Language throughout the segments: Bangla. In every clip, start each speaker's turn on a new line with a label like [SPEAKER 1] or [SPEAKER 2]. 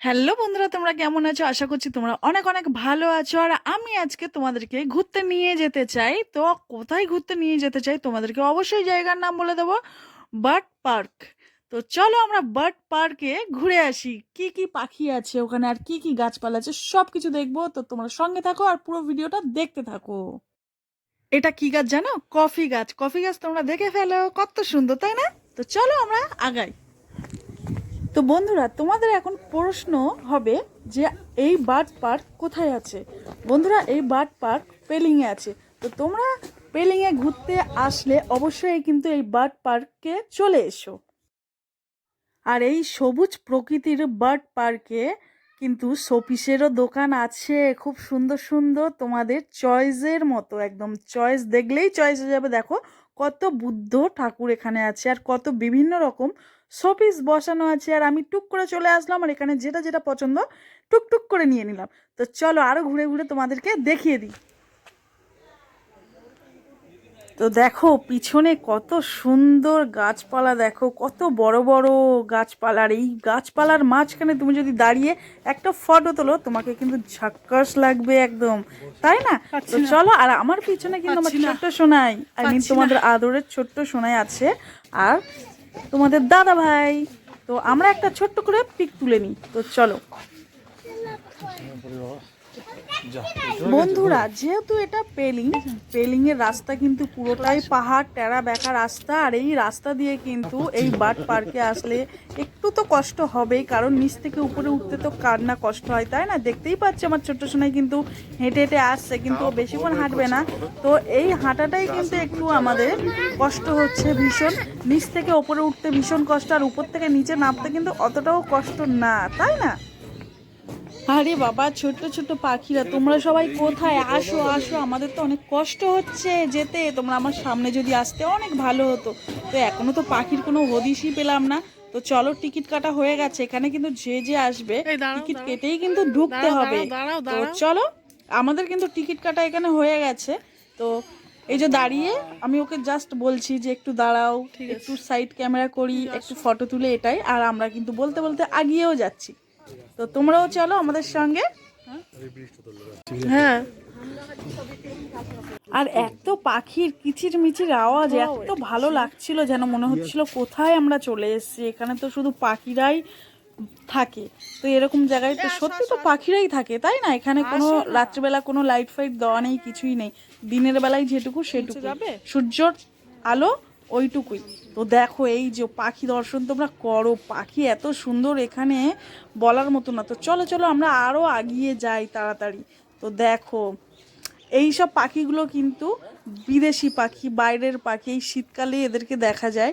[SPEAKER 1] হ্যালো বন্ধুরা, তোমরা কেমন আছো? আশা করছি তোমরা অনেক অনেক ভালো আছো। আর আমি আজকে তোমাদেরকে ঘুরতে নিয়ে যেতে চাই। তো কোথায় ঘুরতে নিয়ে যেতে চাই তোমাদেরকে অবশ্যই জায়গার নাম বলে দেবো, বার্ড পার্ক। তো চলো আমরা বার্ড পার্কে ঘুরে আসি। কি কি পাখি আছে ওখানে আর কি কি গাছপালা আছে সব কিছু দেখব। তো তোমরা সঙ্গে থাকো আর পুরো ভিডিওটা দেখতে থাকো। এটা কি গাছ জানো? কফি গাছ। কফি গাছ তোমরা দেখে ফেলো, কত সুন্দর, তাই না? তো চলো আমরা আগাই। তো বন্ধুরা, তোমাদের এখন প্রশ্ন হবে যে এই বার্ড পার্ক কোথায় আছে? বন্ধুরা, এই বার্ড পার্ক পেলিংয়ে আছে। তো তোমরা পেলিংয়ে ঘুরতে আসলে অবশ্যই কিন্তু এই বার্ড পার্কে চলে এসো। আর এই সবুজ প্রকৃতির বার্ড পার্কে কিন্তু শোপিসেরও দোকান আছে। খুব সুন্দর সুন্দর তোমাদের চয়েসের মতো, একদম চয়েস দেখলেই চয়েস হয়ে যাবে। দেখো, কত বুদ্ধ ঠাকুর এখানে আছে আর কত বিভিন্ন রকম শোপিস বসানো আছে আর আমি টুক করে চলে আসলাম আর এখানে যেটা যেটা পছন্দ টুক টুক করে নিয়ে নিলাম। তো চলো আরও ঘুরে ঘুরে তোমাদেরকে দেখিয়ে দিই। তো দেখো পিছনে কত সুন্দর গাছপালা দেখো কত বড় বড় গাছপালা। আর এই গাছপালার মাঝখানে তুমি যদি দাঁড়িয়ে একটা ফটো তোলো তোমাকে কিন্তু ঝাক্কাস লাগবে একদম। তাই না? তো চলো আর আমার পিছনে কিন্তু আমার ছোট্ট সোনাই আই মিন তোমাদের আদরের ছোট্ট সোনাই আছে। আর তোমাদের দাদা ভাই। তো আমরা একটা ছোট্ট করে পিক তুলে নিই। তো চলো। বন্ধুরা যেহেতু এটা পেলিং পেলিং এর রাস্তা কিন্তু পুরোটাই পাহাড় টেরা বেঁকা রাস্তা আর এই রাস্তা দিয়ে কিন্তু এই বার্ড পার্কে আসলে একটু তো কষ্ট হবেই কারণ নিচ থেকে উপরে উঠতে তো কার না কষ্ট হয় তাই না? দেখতেই পাচ্ছি আমার ছোট্ট সোনাই কিন্তু হেঁটে হেঁটে আসছে কিন্তু ও বেশিক্ষণ হাঁটবে না। তো এই হাঁটাটাই কিন্তু একটু আমাদের কষ্ট হচ্ছে ভীষণ। নিচ থেকে ওপরে উঠতে ভীষণ কষ্ট আর উপর থেকে নিচে নামতে কিন্তু অতটাও কষ্ট না তাই না? আরে বাবা ছোট্ট ছোট্ট পাখিরা তোমরা সবাই কোথায়? আসো আসো আমাদের তো অনেক কষ্ট হচ্ছে যেতে। তোমরা আমার সামনে যদি আসতে অনেক ভালো হতো। তো এখনও তো পাখির কোনো হদিশই পেলাম না। তো চলো টিকিট কাটা হয়ে গেছে। এখানে কিন্তু যে যে আসবে টিকিট কেটেই কিন্তু ঢুকতে হবে। তো চলো আমাদের কিন্তু টিকিট কাটা এখানে হয়ে গেছে। তো এই যে দাঁড়িয়ে আমি ওকে জাস্ট বলছি যে একটু দাঁড়াও একটু সাইড ক্যামেরা করি একটু ফটো তুলে এটাই। আর আমরা কিন্তু বলতে বলতে আগিয়েও যাচ্ছি। তো তোমরাও চলো আমাদের সঙ্গে। হ্যাঁ। আর এত পাখির কিচির মিচির আওয়াজ এত ভালো লাগছিল যেন মনে হচ্ছিল কোথায় আমরা চলে এসেছি। এখানে তো শুধু পাখিরাই থাকে। তো এরকম জায়গায় তো সত্যি তো পাখিরাই থাকে তাই না? এখানে কোনো রাত্রিবেলা কোনো লাইট ফাইট দেওয়া নেই কিছুই নেই। দিনের বেলায় যেটুকু সেটুকু। সূর্যর আলো ওইটুকুই। তো দেখো এই যে পাখি দর্শন, তোমরা করো। পাখি এত সুন্দর এখানে বলার মতো না। তো চলো চলো, আমরা আরও আগিয়ে যাই তাড়াতাড়ি। তো দেখো এই সব পাখিগুলো কিন্তু বিদেশি পাখি, বাইরের পাখি, এই শীতকালে এদেরকে দেখা যায়।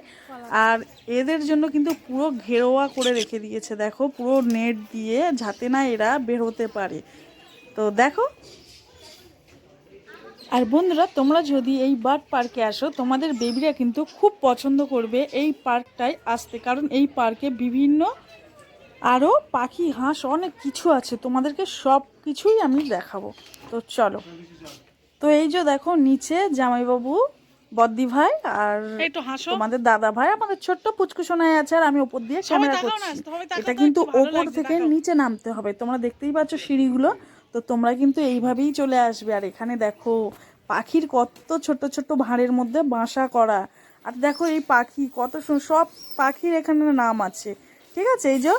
[SPEAKER 1] আর এদের জন্য কিন্তু পুরো ঘেরোয়া করে রেখে দিয়েছে। দেখো, পুরো নেট দিয়ে যাতে না এরা বেরোতে পারে। তো দেখো আর বন্ধুরা তোমরা যদি এই বার্ড পার্কে আসো তোমাদের বেবিরা কিন্তু খুব পছন্দ করবে এই পার্কটায় আসতে। কারণ এই পার্কে বিভিন্ন আরও পাখি হাঁস অনেক কিছু আছে। তোমাদেরকে সব কিছুই আমি দেখাবো। তো চলো। তো এই যে দেখো নিচে জামাইবাবু বদ্দি ভাই আর তোমাদের দাদা ভাই আমাদের ছোট্ট পুচকু সোনাই আছে আর আমি ওপর দিয়ে ক্যামেরা করছি। এটা কিন্তু ওপর থেকে নিচে নামতে হবে। তোমরা দেখতেই পাচ্ছ সিঁড়িগুলো। তো তোমরা কিন্তু এইভাবেই চলে আসবে। আর এখানে দেখো, পাখির কত ছোট ছোট ভাঁড়ের মধ্যে বাসা করা। আর দেখো এই পাখি কত সব পাখির এখানে নাম আছে। ঠিক আছে? এই যে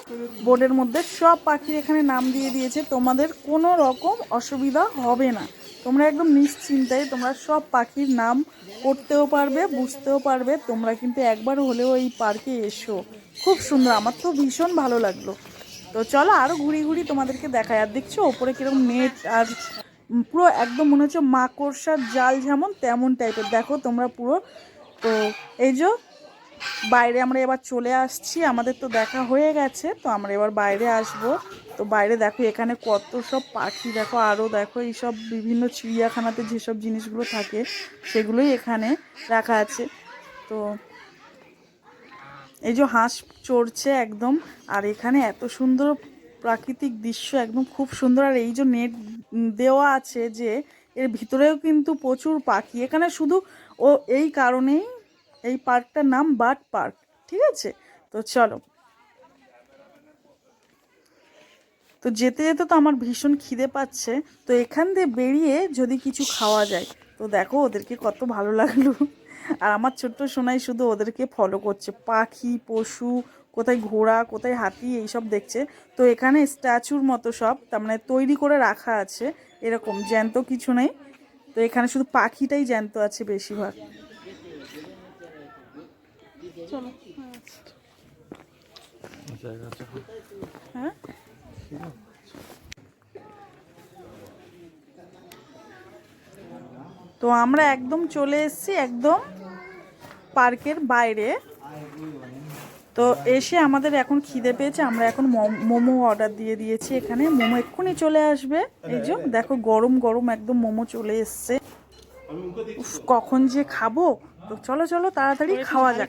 [SPEAKER 1] বোর্ডের মধ্যে সব পাখির এখানে নাম দিয়ে দিয়েছে। তোমাদের কোনো রকম অসুবিধা হবে না। তোমরা একদম নিশ্চিন্তায় তোমরা সব পাখির নাম পড়তেও পারবে, বুঝতেও পারবে। তোমরা কিন্তু একবার হলেও এই পার্কে এসো। খুব সুন্দর। আমার তো ভীষণ ভালো লাগল। তো চলো আরও ঘুরি ঘুরি তোমাদেরকে দেখায় আর দেখছ, ওপরে কীরকম নেট আর পুরো একদম মনে হচ্ছে মাকড়সার জাল যেমন, তেমন টাইপের দেখো তোমরা পুরো। তো এই যে বাইরে আমরা এবার চলে আসছি, আমাদের তো দেখা হয়ে গেছে, তো আমরা এবার বাইরে আসব। তো বাইরে দেখো, এখানে কত সব পাখি, দেখো আরও দেখো, এইসব বিভিন্ন চিড়িয়াখানাতে যেসব জিনিসগুলো থাকে, সেগুলোই এখানে রাখা আছে। তো এই যে হাঁস চড়ছে একদম, আর এখানে এত সুন্দর প্রাকৃতিক দৃশ্য, একদম খুব সুন্দর। আর এই যে নেট দেওয়া আছে যে, এর ভিতরেও কিন্তু প্রচুর পাখি। এখানে শুধু ও এই কারণেই এই পার্কটার নাম বার্ড পার্ক, ঠিক আছে? তো চলো। তো যেতে যেতে তো আমার ভীষণ খিদে পাচ্ছে। তো এখান দিয়ে বেরিয়ে যদি কিছু খাওয়া যায়, তো দেখো ওদেরকে কত ভালো লাগল। আর আমার ছোট্ট সোনাই শুধু ওদেরকে ফলো করছে। পাখি, পশু, কোথায় ঘোড়া, কোথায় হাতি, এইসব দেখছে। তো এখানে স্ট্যাচুর মতো সব, তার মানে তৈরি করে রাখা আছে, এরকম, জ্যান্ত কিছু নেই। তো এখানে শুধু পাখিটাই জ্যান্ত আছে বেশিরভাগ। হ্যাঁ? তো আমরা একদম চলে এসেছি, একদম পার্কের বাইরে। তো এসে আমাদের এখন খিদে পেয়েছে আমরা এখন মম- মোমো অর্ডার দিয়ে দিয়েছি এখানে। মোমো এক্ষুনি চলে আসবে। এই যে দেখো গরম গরম একদম মোমো চলে এসছে। উফ, কখন যে খাব? তো চলো চলো তাড়াতাড়ি খাওয়া যাক।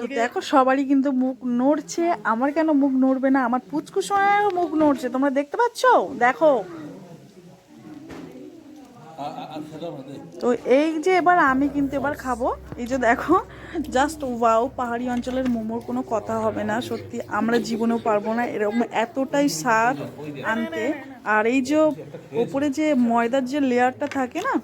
[SPEAKER 1] তো দেখো সবারই কিন্তু মুখ নড়ছে। আমার কেন মুখ নড়বে না? আমার পুচকু সোনারও মুখ নড়ছে। তোমরা দেখতে পাচ্ছ? দেখো। তো এই যে এবার আমি কিন্তু এবার খাব। এই যে দেখো জাস্ট ওয়াও, পাহাড়ি অঞ্চলের মোমোর কোনো কথা হবে না। সত্যি, আমরা জীবনেও পারব না এরকম এতটাই স্বাদ আনতে। আর এই যে ওপরে যে ময়দার যে লেয়ারটা থাকে না,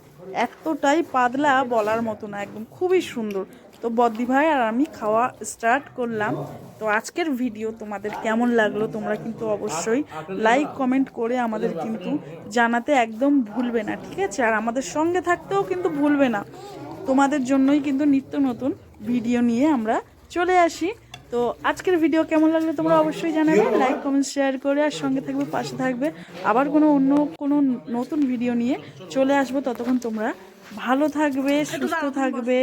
[SPEAKER 1] এতটাই পাতলা বলার মতো না, একদম খুবই সুন্দর। তো বদ্দি ভাই আর আমি খাওয়া স্টার্ট করলাম। তো আজকের ভিডিও তোমাদের কেমন লাগল তোমরা কিন্তু অবশ্যই লাইক কমেন্ট করে আমাদের কিন্তু জানাতে একদম ভুলবে না, ঠিক আছে? আর আমাদের সঙ্গে থাকতেও কিন্তু ভুলবে না। তোমাদের জন্যই কিন্তু নিত্য নতুন ভিডিও নিয়ে আমরা চলে আসি। তো আজকের ভিডিও কেমন লাগল তোমরা অবশ্যই জানাবে। লাইক কমেন্ট শেয়ার করে আর সঙ্গে থাকবে পাশে থাকবে। আবার কোনো অন্য কোনো নতুন ভিডিও নিয়ে চলে আসব। ততক্ষণ তোমরা ভালো থাকবে সুস্থ থাকবে।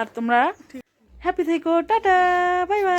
[SPEAKER 1] আর তোমরা হ্যাপি থেকো। Tata bye bye